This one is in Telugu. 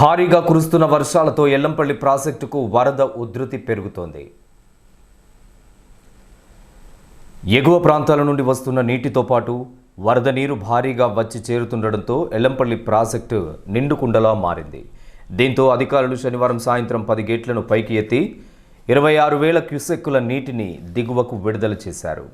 భారీగా కురుస్తున్న వర్షాలతో ఎల్లంపల్లి ప్రాజెక్టుకు వరద ఉధృతి పెరుగుతోంది. ఎగువ ప్రాంతాల నుండి వస్తున్న నీటితో పాటు వరద నీరు భారీగా వచ్చి చేరుతుండడంతో ఎల్లంపల్లి ప్రాజెక్టు నిండుకుండలా మారింది. దీంతో అధికారులు శనివారం సాయంత్రం పది గేట్లను పైకి ఎత్తి ఇరవై ఆరు వేల క్యూసెక్కుల నీటిని దిగువకు విడుదల చేశారు.